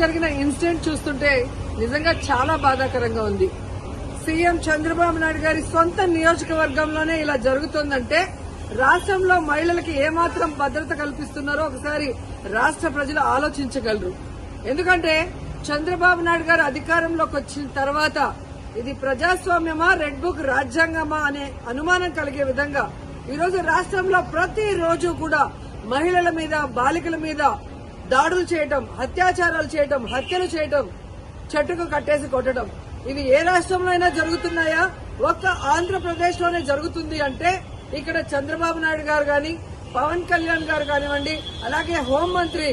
జరిగిన ఇన్సిడెంట్ చూస్తుంటే నిజంగా చాలా బాధాకరంగా ఉంది. సీఎం చంద్రబాబు నాయుడు గారి సొంత నియోజకవర్గంలోనే ఇలా జరుగుతోందంటే రాష్ట్రంలో మహిళలకి ఏమాత్రం భద్రత కల్పిస్తున్నారో ఒకసారి రాష్ట్ర ప్రజలు ఆలోచించగలరు. ఎందుకంటే చంద్రబాబు నాయుడు గారు అధికారంలోకి వచ్చిన తర్వాత ఇది ప్రజాస్వామ్యమా రెడ్ బుక్ రాజ్యాంగమా అనే అనుమానం కలిగే విధంగా ఈరోజు రాష్ట్రంలో ప్రతి రోజు కూడా మహిళల మీద బాలికల మీద దాడులు చేయటం అత్యాచారాలు చేయటం హత్యలు చేయటం చెట్టుకు కట్టేసి కొట్టడం. ఇవి ఏ రాష్ట్రంలో అయినా జరుగుతున్నాయా? ఒక్క ఆంధ్రప్రదేశ్లోనే జరుగుతుంది అంటే ఇక్కడ చంద్రబాబు నాయుడు గారు గాని పవన్ కళ్యాణ్ గారు కానివ్వండి అలాగే హోంమంత్రి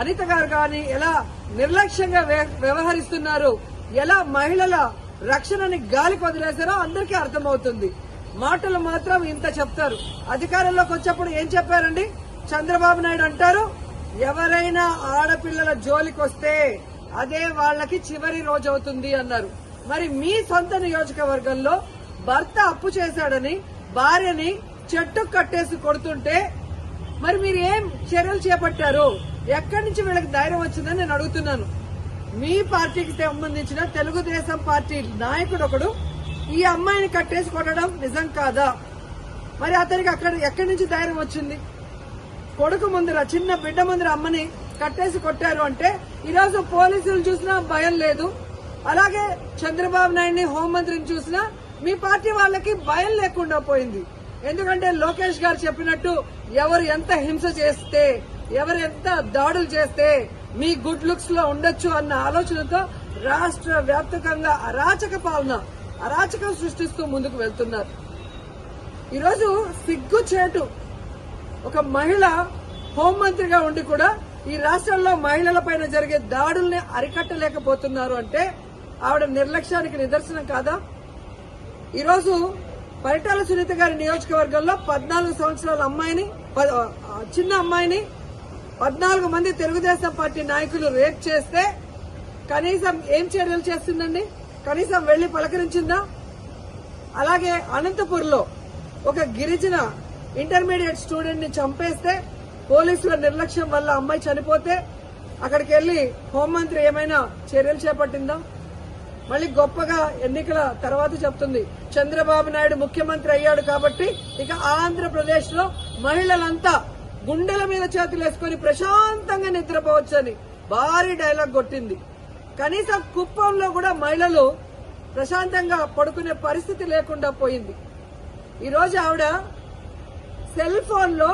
అనిత గారు కాని ఎలా నిర్లక్ష్యంగా వ్యవహరిస్తున్నారు? ఎలా మహిళల రక్షణని గాలి వదిలేశారో అందరికీ అర్థమవుతుంది. మాటలు మాత్రం ఇంత చెప్తారు. అధికారంలోకి వచ్చేప్పుడు ఏం చెప్పారండి? చంద్రబాబు నాయుడు అంటారు ఎవరైనా ఆడపిల్లల జోలికి వస్తే అదే వాళ్ళకి చివరి రోజు అవుతుంది అన్నారు. మరి మీ సొంత నియోజకవర్గంలో భర్త అప్పు చేశాడని భార్యని చెట్టు కట్టేసి కొడుతుంటే మరి మీరు ఏం చర్యలు చేపట్టారు? ఎక్కడి నుంచి వీళ్ళకి ధైర్యం వచ్చిందని నేను అడుగుతున్నాను. మీ పార్టీకి సంబంధించిన తెలుగుదేశం పార్టీ నాయకుడు ఒకడు ఈ అమ్మాయిని కట్టేసి కొట్టడం నిజం కాదా? మరి అతనికి అక్కడ ఎక్కడి నుంచి ధైర్యం వచ్చింది? కొడుకు ముందర చిన్న బిడ్డ ముందర అమ్మని కట్టేసి కొట్టారు అంటే ఈరోజు పోలీసులు చూసినా భయం లేదు. అలాగే చంద్రబాబు నాయుడిని హోంమంత్రిని చూసినా మీ పార్టీ వాళ్ళకి భయం లేకుండా పోయింది. ఎందుకంటే లోకేష్ గారు చెప్పినట్టు ఎవరు ఎంత హింస చేస్తే ఎవరు ఎంత దాడులు చేస్తే మీ గుడ్ లుక్స్లో ఉండొచ్చు అన్న ఆలోచనతో రాష్ట్ర వ్యాప్తకంగా అరాచక పాలన అరాచకం సృష్టిస్తూ ముందుకు వెళ్తున్నారు. ఈరోజు సిగ్గు చేటు ఒక మహిళ హోంమంత్రిగా ఉండి కూడా ఈ రాష్ట్రంలో మహిళల పైన జరిగే దాడుల్ని అరికట్టలేకపోతున్నారు అంటే ఆవిడ నిర్లక్ష్యానికి నిదర్శనం కాదా? ఈరోజు పరిటాల సునీత గారి నియోజకవర్గంలో పద్నాలుగు సంవత్సరాల అమ్మాయిని ప- చిన్న అమ్మాయిని పద్నాలుగు మంది తెలుగుదేశం పార్టీ నాయకులు రేప్ చేస్తే కనీసం ఏం చర్యలు చేస్తుందండి? కనీసం వెళ్ళి పలకరించిందా? అలాగే అనంతపూర్లో ఒక గిరిజన ఇంటర్మీడియట్ స్టూడెంట్ని చంపేస్తే పోలీసుల నిర్లక్ష్యం వల్ల అమ్మాయి చనిపోతే అక్కడికి వెళ్ళి హోంమంత్రి ఏమైనా చర్యలు చేపట్టిందా? మళ్ళీ గొప్పగా ఎన్నికల తర్వాత చెప్తుంది. చంద్రబాబు నాయుడు ముఖ్యమంత్రి అయ్యాడు కాబట్టి ఇక ఆంధ్రప్రదేశ్లో మహిళలంతా గుండెల మీద చేతులు వేసుకుని ప్రశాంతంగా నిద్రపోవచ్చని భారీ డైలాగ్ కొట్టింది. కనీసం కుప్పంలో కూడా మహిళలు ప్రశాంతంగా పడుకునే పరిస్థితి లేకుండా పోయింది. ఈరోజు ఆవిడ సెల్ ఫోన్లో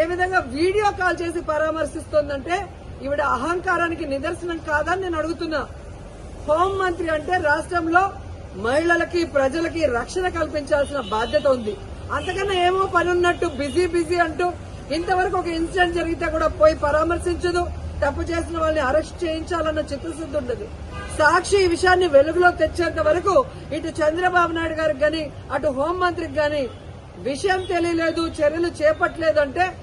ఏ విధంగా వీడియో కాల్ చేసి పరామర్శిస్తోందంటే ఈవిడ అహంకారానికి నిదర్శనం కాదని నేను అడుగుతున్నా. హోం మంత్రి అంటే రాష్ట్రంలో మహిళలకి ప్రజలకి రక్షణ కల్పించాల్సిన బాధ్యత ఉంది. అంతకన్నా ఏమో పని ఉన్నట్టు బిజీ బిజీ అంటూ ఇంతవరకు ఒక ఇన్సిడెంట్ జరిగితే కూడా పోయి పరామర్శించదు. తప్పు చేసిన వాళ్ళని అరెస్ట్ చేయించాలన్న చిత్తశుద్ధి ఉండదు. సాక్షి ఈ విషయాన్ని వెలుగులో తెచ్చేంత వరకు ఇటు చంద్రబాబు నాయుడు గారికి గాని అటు హోంమంత్రికి గాని విషయం తెలియలేదు చర్యలు చేపట్టలేదంటే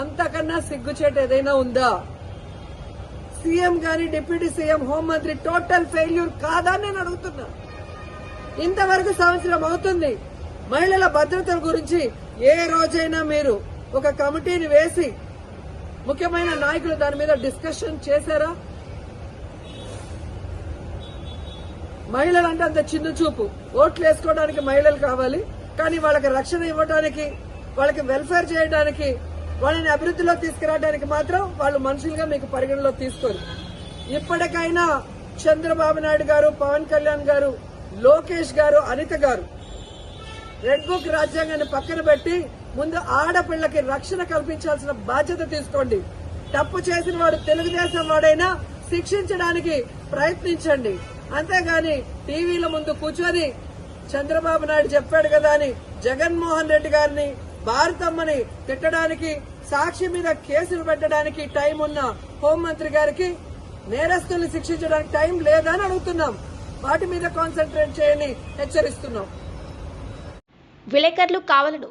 అంతకన్నా సిగ్గుచేటు ఏదైనా ఉందా? సీఎం గాని డిప్యూటీ సీఎం హోంమంత్రి టోటల్ ఫెయిల్యూర్ కాదా అని నేను అడుగుతున్నా. ఇంతవరకు సంవత్సరం అవుతుంది. మహిళల భద్రత గురించి ఏ రోజైనా మీరు ఒక కమిటీని వేసి ముఖ్యమైన నాయకులు దాని మీద డిస్కషన్ చేశారా? మహిళలంటే అంత చిన్న చూపు. ఓట్లు వేసుకోవడానికి మహిళలు కావాలి. కానీ వాళ్ళకి రక్షణ ఇవ్వడానికి వాళ్ళకి వెల్ఫేర్ చేయడానికి వాళ్ళని అభివృద్ధిలో తీసుకురావడానికి మాత్రం వాళ్ళు మనుషులుగా మీకు పరిగణలో తీసుకోరు. ఇప్పటికైనా చంద్రబాబు నాయుడు గారు పవన్ కళ్యాణ్ గారు లోకేష్ గారు అనిత గారు రెడ్ బుక్ రాజ్యాంగాన్ని పక్కన పెట్టి ముందు ఆడపిల్లకి రక్షణ కల్పించాల్సిన బాధ్యత తీసుకోండి. తప్పు చేసిన వాడు తెలుగుదేశం వాడైనా శిక్షించడానికి ప్రయత్నించండి. అంతేగాని టీవీల ముందు కూర్చొని చంద్రబాబు నాయుడు చెప్పాడు కదా అని జగన్మోహన్ రెడ్డి గారిని భారతమ్మని తిట్టడానికి సాక్షి మీద కేసులు పెట్టడానికి టైం ఉన్న హోంమంత్రి గారికి నేరస్తుల్ని శిక్షించడానికి టైం లేదని అడుగుతున్నాం. వాటి మీద కాన్సన్ట్రేట్ చేయని హెచ్చరిస్తున్నాం. విలేకరులు కావలను.